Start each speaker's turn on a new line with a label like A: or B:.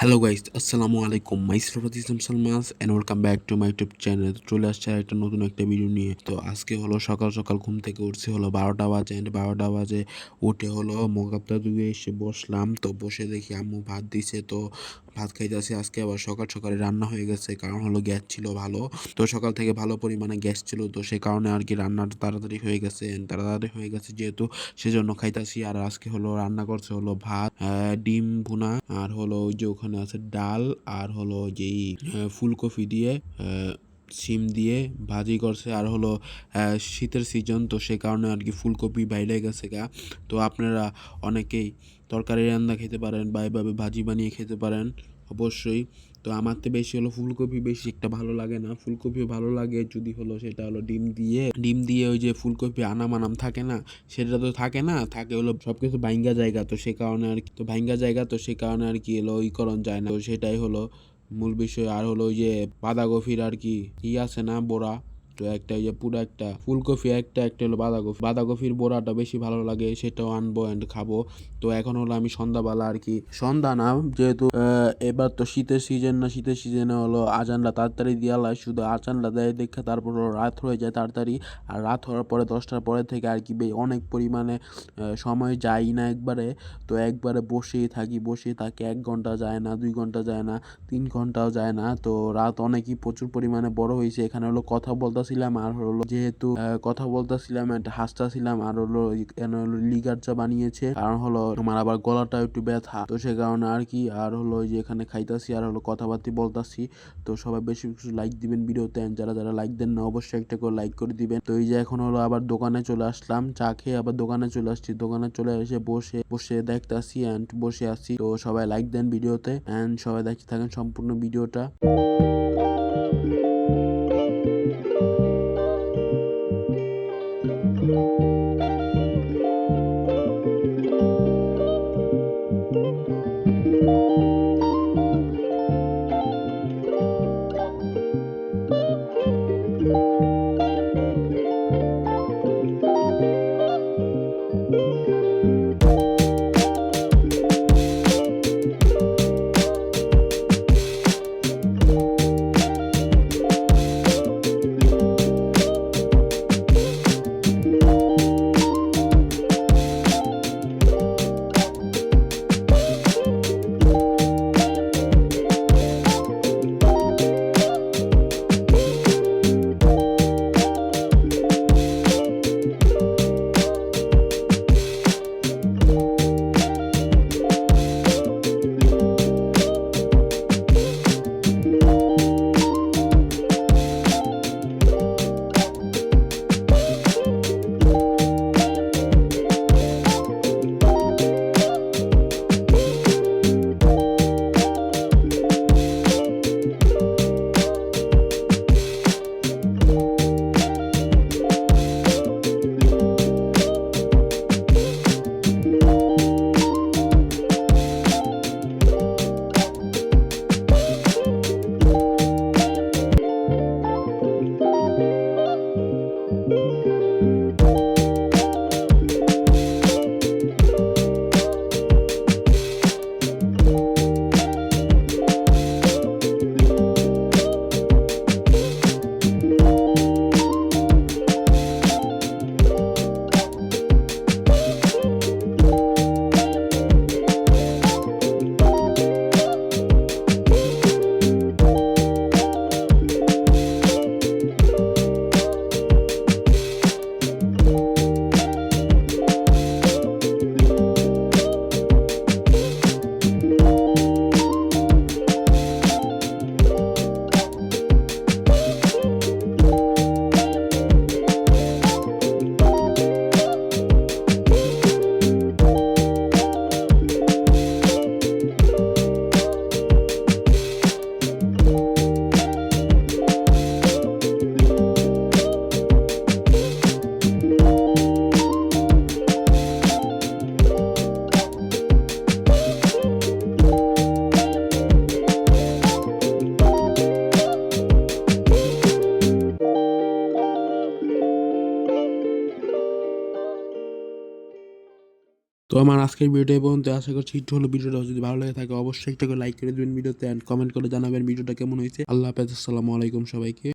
A: Hello guys আসসালামু আলাইকুম my Sarfat Islam Salmas and welcome back to my YouTube channel চলে আসছে একটা নতুন একটা ভিডিও নিয়ে। তো আজকে হলো সকাল সকাল ঘুম থেকে উঠছি, হলো বারোটা বাজে এন্ড বারোটা বাজে উঠে হলো মোকাবটা দুয়ে এসে বসলাম। তো বসে দেখি আম্মু ভাত দিছে, তো ভাত খাইতেছি। আজকে আবার সকাল সকালে রান্না হয়ে গেছে, কারণ হলো গ্যাস ছিল ভালো। তো সকাল থেকে ভালো পরিমাণে গ্যাস ছিল, তো সে কারণে আর কি রান্নাটা তাড়াতাড়ি হয়ে গেছে তাড়াতাড়ি হয়ে গেছে যেহেতু সেজন্য খাইতাছি। আর আজকে হলো রান্না করছে হলো ভাত ডিম, ভুনা। আর হলো যে ওখানে আছে ডাল আর হলো যেই ফুলকপি দিয়ে সিম দিয়ে ভাজি করছে। আর হলো শীতের সিজন তো সে কারণে আর কি ফুলকপি বাইরে গেছে গা। তো আপনারা অনেকেই তরকারি রান্না খেতে পারেন বা এভাবে ভাজি বানিয়ে খেতে পারেন। অবশ্যই। তো আমার তো বেশি হলো ফুলকপি বেশি একটা ভালো লাগে না। ফুলকপিও ভালো লাগে, যদি হলো সেটা হলো ডিম দিয়ে। ডিম দিয়ে ওই যে ফুলকপি আনাম আনাম থাকে না, সেটা তো থাকে না, থাকে হলো সব কিছু ভাইঙ্গা জায়গা তো সে কারণে আর কি। তো ভাইঙ্গা জায়গা তো সে কারণে আর কি এলো, ই করণ যায় না। তো সেটাই হলো মূল বিষয়। আর হলো ওই যে বাঁধাকপির আর কি, ই আছে না, বোড়া। তো একটা ওই যে পুরো একটা ফুলকপি, একটা একটা হলো বাঁধাকপি। বাঁধাকপির বোড়াটা বেশি ভালো লাগে, সেটাও আনব অ্যান্ড খাব। তো এখন হলো আমি সন্ধ্যাবেলা আর কি, সন্ধ্যা না, যেহেতু এবার তো শীতের সিজন না, শীতের সিজনে হলো আজানটা তাড়াতাড়ি দেওয়া লাগে, শুধু আজানটা দেয়, দেখে তারপর রাত হয়ে যায় তাড়াতাড়ি। আর রাত হওয়ার পরে দশটার পরে থেকে আর কি অনেক পরিমাণে সময় যাই না একবারে। তো একবারে বসেই থাকি বসেই থাকি, এক ঘণ্টা যায় না, দুই ঘণ্টা যায় না, তিন ঘন্টাও যায় না। তো রাত অনেকই প্রচুর পরিমাণে বড় হয়েছে। এখানে হলো কথা বলতেছিলাম আর হলো যেহেতু কথা বলতেছিলাম একটা হাসতেছিলাম আর হলো লিগার চা বানিয়েছে, কারণ হলো আমার আবার গলাটা একটু ব্যথা। তো সে কারণে আর কি, আর হলো যে এখানে খাইতাছি আর হলো কথাবার্তি বলতাছি। তো সবাই বেশি কিছু লাইক দিবেন ভিডিওতে যারা যারা লাইক দেন না, অবশ্যই একটা করে লাইক করে দিবেন। তো এই যে এখন হলো আবার দোকানে চলে আসলাম, চা খেয়ে আবার দোকানে চলে আসছি। দোকানে চলে এসে বসে বসে দেখতাছি অ্যান্ড বসে আছি। তো সবাই লাইক দেন ভিডিওতে অ্যান্ড সবাই দেখতে থাকেন সম্পূর্ণ ভিডিওটা। Thank you. আমার আজকের ভিডিও এবং আশা করছি একটু হলো ভিডিওটা যদি ভালো লাগে থাকে, অবশ্যই একটা লাইক করে দেবেন ভিডিওতে অ্যান্ড কমেন্ট করে জানাবেন ভিডিওটা কেমন হয়েছে। আল্লাহ হাফেজ, আসসালামু আলাইকুম সবাইকে।